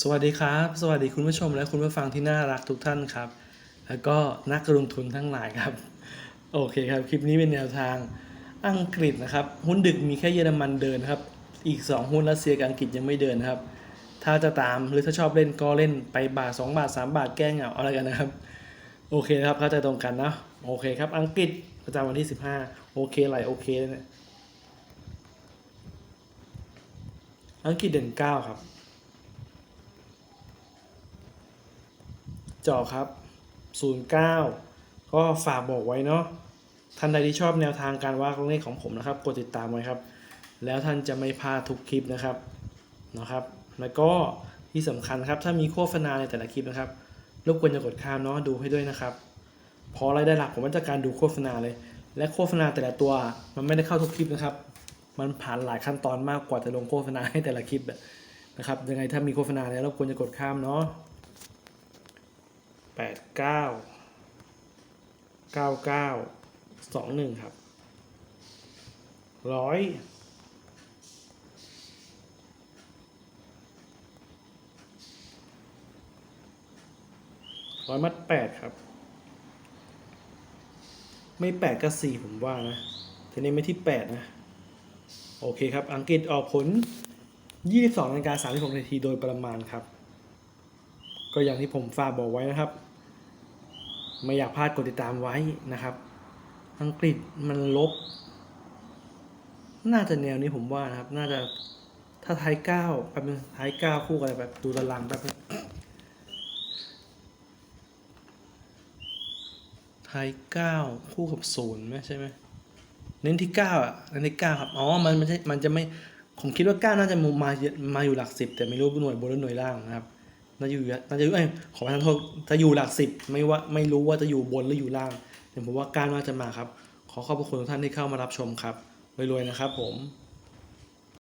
สวัสดีครับ สวัสดีคุณผู้ชมและคุณผู้ฟังที่น่ารักทุกท่านครับ แล้วก็นักลงทุนทั้งหลายครับ โอเคครับ คลิปนี้เป็นแนวทางอังกฤษนะครับ หุ้นดึกมีแค่เยอรมันเดินครับ อีก 2 หุ้นรัสเซียกับอังกฤษยังไม่เดินครับ ถ้าจะตามหรือถ้าชอบเล่นก็เล่นไปบาท 2 บาท 3 บาทแก้เหงาอะไรกันนะครับ โอเคครับเข้าใจตรงกันนะโอเคครับ อังกฤษประจำวันที่ 15 โอเคไหลโอเคเลยเนี่ยอังกฤษเด่น9ครับ จาะครับ 09 ก็ฝากบอกไว้เนาะท่านใดที่ชอบแนวทางการวางเลขของผมนะครับกดติดตามไว้ครับ แล้วท่านจะไม่พลาดทุกคลิปนะครับนะครับ แล้วก็ที่สำคัญครับถ้ามีโฆษณาในแต่ละคลิปนะครับรบกวนอย่ากดข้ามเนาะดูให้ด้วยนะครับเพราะรายได้หลักผมมาจากการดูโฆษณาเลย และโฆษณาแต่ละตัวมันไม่ได้เข้าทุกคลิปนะครับ มันผ่านหลายขั้นตอนมากกว่าจะลงโฆษณาให้แต่ละคลิปนะครับยังไงถ้ามีโฆษณาแล้วรบกวนอย่ากดข้ามเนาะ แปดเก้าเก้าเก้าสองหนึ่งครับร้อยร้อยมัดแปดครับ ไม่แปดก็สี่ผมว่านะ ทีนี้ไม่ที่แปดนะ โอเคครับ อังกฤษออกผล 22นาฬิกา36นาทีโดยประมาณครับ ก็อย่างที่ผมฝากบอกไว้นะครับ ไม่อยากพลาดกดติดตามไว้นะครับ อังกฤษมันลบ น่าจะแนวนี้ผมว่านะครับ น่าจะถ้าไทยเก้าแป๊บนึงไทยเก้าคู่กันแบบดูตารางแป๊บไทยเก้าคู่กับศูนย์ไหมใช่ไหมเน้นที่เก้าอะเน้นที่เก้าครับอ๋อมันไม่ใช่มันจะไม่ผมคิดว่าเก้าน่าจะมามาอยู่หลักสิบแต่ไม่รู้หน่วยบนหรือหน่วยล่างนะครับ น่าจะอยู่น่าจะอยู่เอ้ยขอประทานโทษจะอยู่หลักสิบไม่ว่าไม่รู้ว่าจะอยู่บนหรืออยู่ล่างแต่ผมว่าการว่าจะมาครับ ขอขอบพระคุณทุกท่านที่เข้ามารับชมครับรวยๆนะครับผม